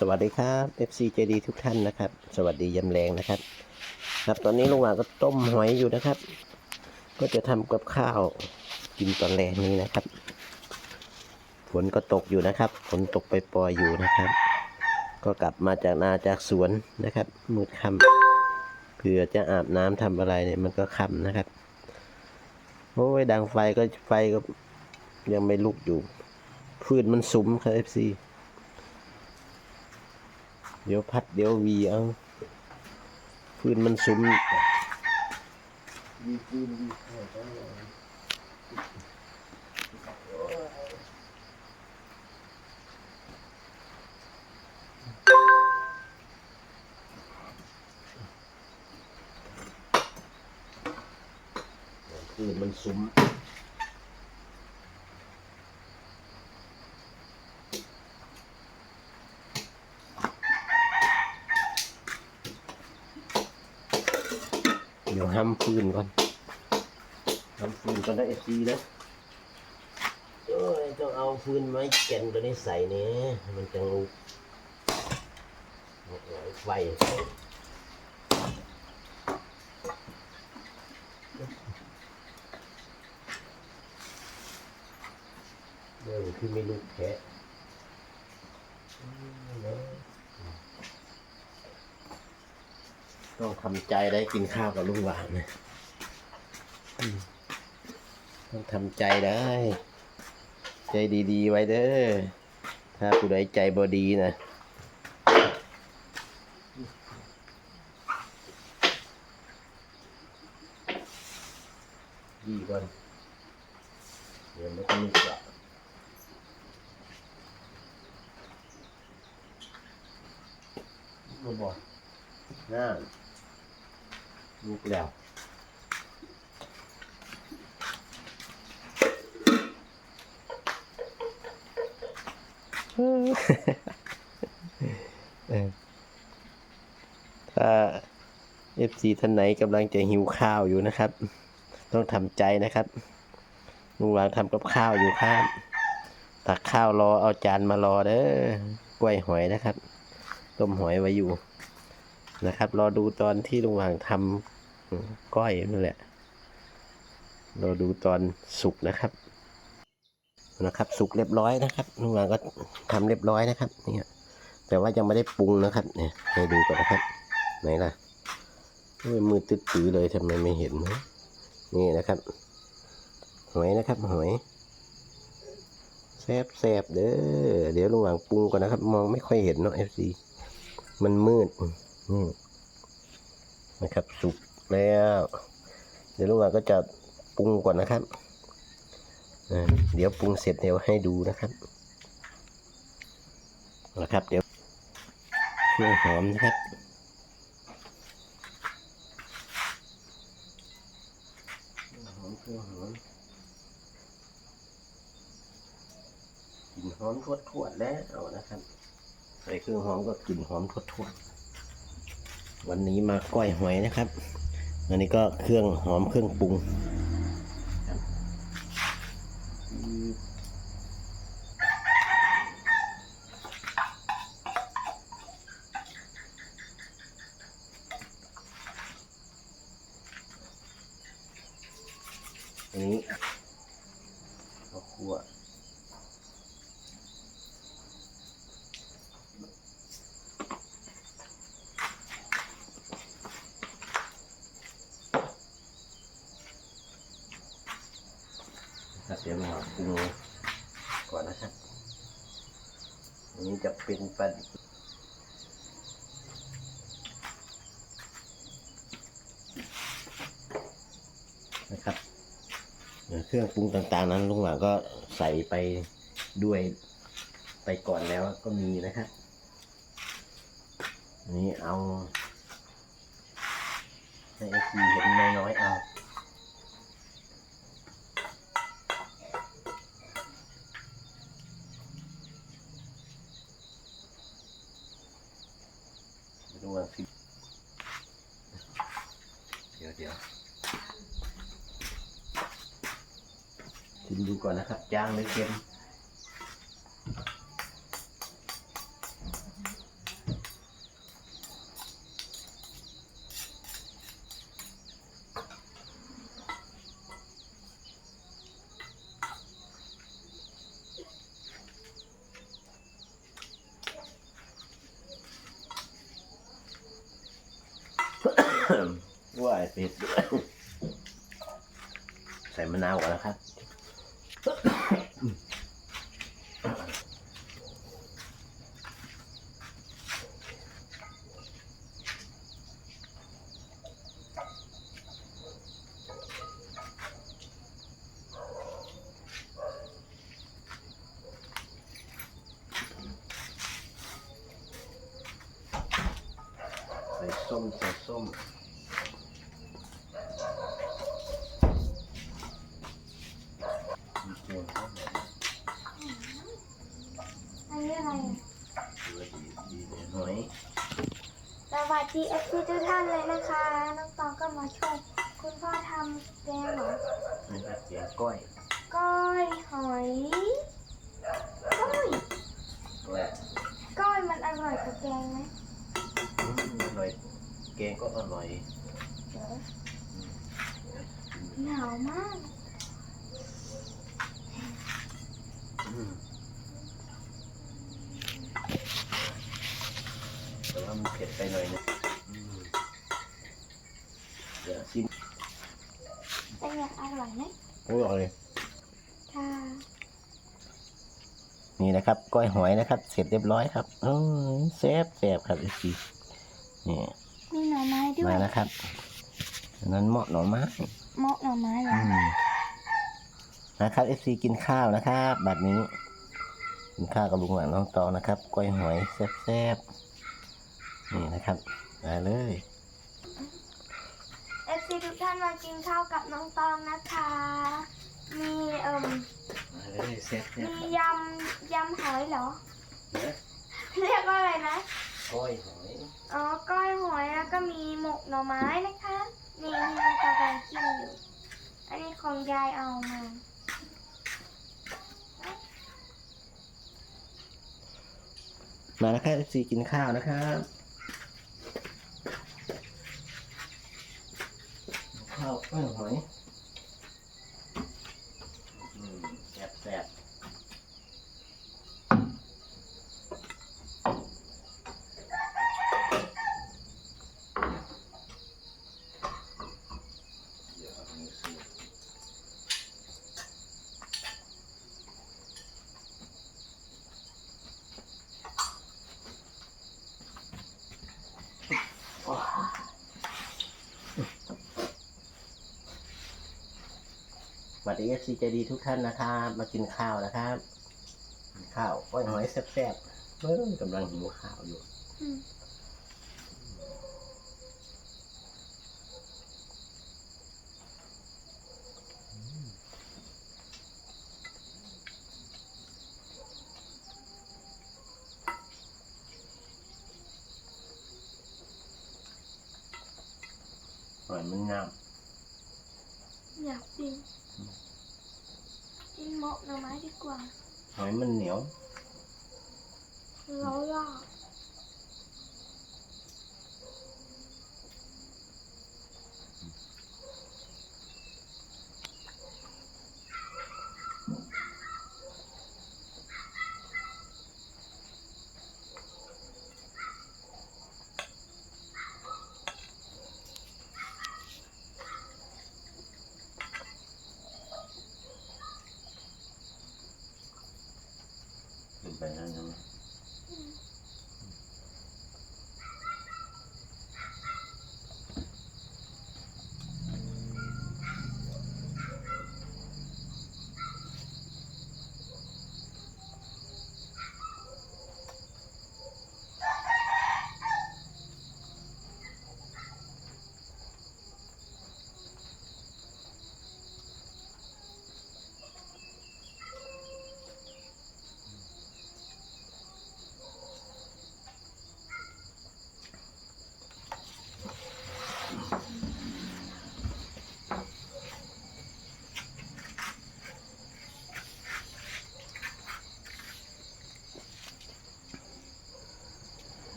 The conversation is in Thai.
สวัสดีครับ FC ใจดีทุกท่านนะครับ สวัสดียามแรงนะครับ ครับตอนนี้ลุงหวานก็ต้มหอยอยู่นะครับ ก็จะทำกับข้าวกินตอนแรกนี้นะครับ ฝนก็ตกอยู่นะครับ ฝนตกไปปล่อยอยู่นะครับ ก็กลับมาจากนาจากสวนนะครับมืดค่ำเผื่อจะอาบน้ำทำอะไรเนี่ยมันก็ค่ำนะครับโอ้ยดังไฟก็ไฟก็ยังไม่ลุกอยู่ฟืนมันสุมครับ FC เดี๋ยวพัดเดี๋ยววีเอาฟืนมันสุมวีฟืนวีเข้าไปเลยฟืนมันสุม ดี๋ยวห้ามฟืนก่อนห้ามฟืนก่อนนะเอฟซีนะโอ้ยต้องเอาฟืนไม้แก่นตัวนี้ใส่เนี่ยมันจะลุกไฟเรื่องคือไม่ลุกแค่ ต้องทำใจได้กินข้าวกับลุงหวานนะต้องทำใจได้ ใจดีๆ ไว้เด้อ ถ้าผู้ใดใจบอดีนะดีก่อนเดี๋ยวไม่ต้องลุกละมาบอกน่า ลุกแล้วถ้าเอฟซีท่านไหนกำลังจะหิวข้าวอยู่นะครับ ต้องทำใจนะครับลุงหวางทำกับข้าวอยู่ครับตักข้าวรอเอาจานมารอเด้อกล้วยหอยนะครับ ต้มหอยไว้อยู่ นะครับ รอดูตอนที่ลุงหวางทำก้อยนั่นแหละรอดูตอนสุกนะครับนะครับสุกเรียบร้อยนะครับลุงหวางก็ทำเรียบร้อยนะครับเนี่ยแต่ว่ายังไม่ได้ปรุงนะครับเนี่ยให้ดูก่อนนะครับ ไหนล่ะโอ้ยมือตึ๊ดปือเลยทำไมไม่เห็นนะนี่นะครับหอยนะครับหอยแซบแซบๆเด้อเดี๋ยวลุงหวางปรุงก่อนนะครับ มองไม่ค่อยเห็นเนาะเอฟซีมันมืด อืมนะครับ สุกแล้ว เดี๋ยวลุงหวาก็จะปรุงก่อนนะครับเดี๋ยวปรุงเสร็จเดี๋ยวให้ดูนะครับนะครับ เดี๋ยวเครื่องหอมนะครับหอมเครื่องหอมกลิ่นหอมทวดทวดๆแล้วนะครับใส่เครื่องหอมก็กลิ่นหอมทวดทวดๆ วันนี้มาก้อยหอยนะครับ อันนี้ก็เครื่องหอมเครื่องปรุงครับอันนี้ข้าวคั่วนะครับ เดี๋ยวมาปรุงก่อนนะครับอันนี้จะเป็นปลาดิบนะครับเครื่องปรุงต่างๆนั้นลุงหวางก็ใส่ไปด้วยไปก่อนแล้วก็มีนะครับนี้เอาให้เอซีเห็นน้อยๆเอา ไม่ต้ องวางสิเดี๋ยวเดี๋ยวชิมดูก่อนนะครับจางหรือเค็ม ว่าไอ้เป็ดด้วยใส่มะนาวก่อนนะครับ ใส่ส้มใส่ส้ม มีเกลือเข้ามา อันนี้อะไรอะ เกลือดีดีเลยหน่อย สวัสดีเอฟซีทุกท่านเลยนะคะ น้องตองก็มาช่วยคุณพ่อทำแกงเหรอนะครับแกงก้อยก้อยหอยก้อยและก้อยมันอร่อยกว่าแกงไหมอืมอร่อยแกงก็อร่อยเดี๋ยวหนาวมาก อืมแต่ว่ามันเผ็ดไปหน่อยนะอืม เดี๋ยวชิมเป็นไงอร่อยไหมอร่อยค่ะนี่นะครับก้อยหอยนะครับ เสร็จเรียบร้อยครับอืมแซ่บแซ่บครับอีซีนี่มีหน่อไม้ด้วมายนะครับอันนั้นเหมาะหน่อไม้เหมาะหน่อไม้เหรออืมนะครับเอฟซีกินข้าวนะครับบัดนี้กินข้าวกับลุงหวานน้องตองนะครับก้อยหอยแซ่บๆนี่นะครับมาเลยเอฟซี ทุกท่านมากินข้าวกับน้องตองนะคะ มีเอ่มมาเลยแซ่บมียำยำหอยเหรอๆนะเรียกว่าอะไรนะก้อยหอยอ๋อ ก้อยหอยแล้วก็มีหมกหน่อไม้นะคะนี่ที่มันกำลังกินอยู่ อันนี้ของยายเอามา มานะครับเอฟซีกินข้าวนะครับ ข้าวก้อยหอยอืมแซ่บๆ เดี๋ยวเอาอันนี้สิ สวัสดีเอฟซีใจดีทุกท่านนะครับมากินข้าวนะครับกินข้าวก้อยหอยแซ่บๆเฮ้ยกำลังหิวข้าวอยู่อืมหอยมันงามอยากกินกิ นหมกหน่อไม้ดีกว่าหอยมันเหนียวแล้วยาก Ganun.